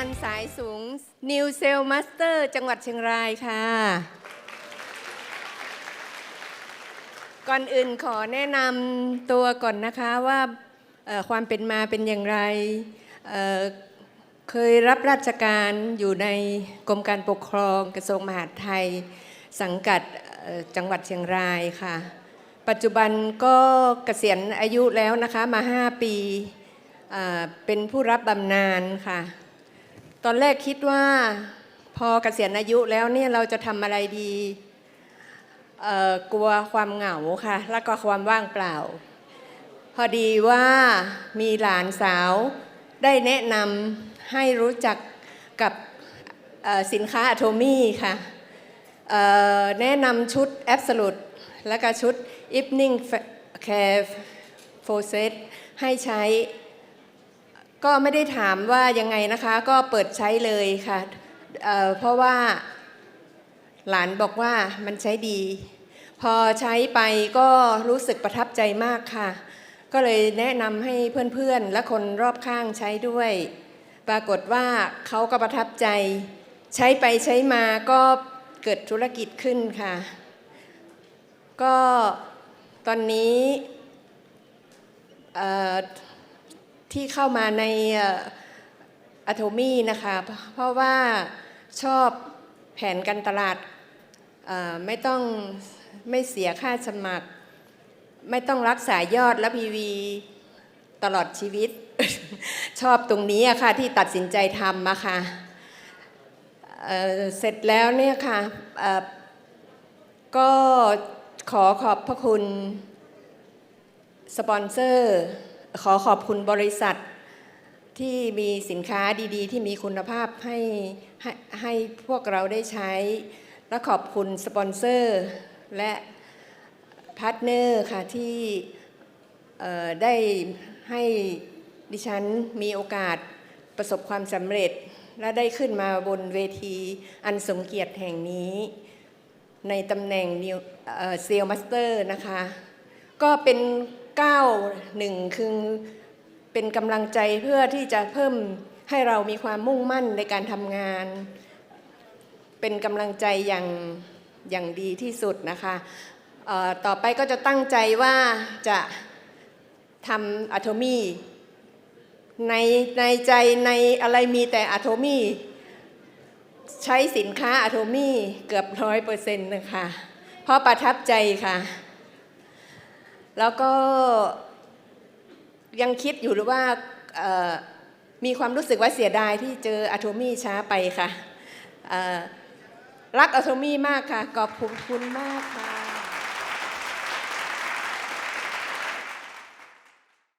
นันสายสูง New Sale Master จังหวัดเชียงรายค่ะ ก่อนอื่นขอแนะนำตัวก่อนนะคะว่าความเป็นมาเป็นอย่างไรเเคยรับราชการอยู่ในกรมการปกครองกระทรวงมหาดไทย สังกัดจังหวัดเชียงรายค่ะ ปัจจุบันก็เกษียณอายุแล้วนะคะมา 5 ปีเป็นผู้รับบำนาญค่ะ ตอนแรกคิดว่าพอเกษียณอายุแล้วเนี่ยเราจะทำอะไรดีกลัวความเหงาค่ะ แล้วก็ความว่างเปล่า พอดีว่ามีหลานสาวได้แนะนำให้รู้จักกับสินค้าอะโทมี่ค่ะแนะนำชุด Absolute และก็ชุด Evening Care f o s e t ให้ใช้ ก็ไม่ได้ถามว่ายังไงนะคะ ก็เปิดใช้เลยค่ะเเพราะว่าหลานบอกว่ามันใช้ดี พอใช้ไปก็รู้สึกประทับใจมากค่ะ ก็เลยแนะนำให้เพื่อนๆ และคนรอบข้างใช้ด้วย ปรากฏว่าเขาก็ประทับใจ ใช้ไปใช้มาก็เกิดธุรกิจขึ้นค่ะ ก็ตอนนี้ ที่เข้ามาในอะโทมี่นะคะ เพราะว่าชอบแผนการตลาดไม่ต้องไม่เสียค่าสมัคร ไม่ต้องรักษายอดและพีวีตลอดชีวิต ชอบตรงนี้อะค่ะที่ตัดสินใจทำอะค่ะเเสร็จแล้วเนี่ยค่ะก็ขอขอบพระคุณ สปอนเซอร์ ขอขอบคุณบริษัทที่มีสินค้าดีๆ ที่มีคุณภาพให้ให้ให้พวกเราได้ใช้ และขอบคุณสปอนเซอร์ และพาร์ทเนอร์ค่ะที่ได้ให้ดิฉันมีโอกาสประสบความสำเร็จ และได้ขึ้นมาบนเวทีอันสมเกียรติแห่งนี้ ในตำแหน่งเซลมาสเตอร์นะคะ ก็เป็น ก้าวหนึ่งคือเป็นกำลังใจเพื่อที่จะเพิ่มให้เรามีความมุ่งมั่นในการทำงาน เป็นกำลังใจอย่างอย่างดีที่สุดนะคะต่อไปก็จะตั้งใจว่าจะทำอะโทมีในในใจในอะไรมีแต่อะโทมีใช้สินค้าอะโทมีเกือบร้อยเปอร์เซ็นต์นะคะ เพราะประทับใจค่ะ แล้วก็ยังคิดอยู่หรือว่ามีความรู้สึกว่าเสียดายที่เจออะโทมี่ช้าไปค่ะรักอะโทมี่มากค่ะขอบคุณมากค่ะ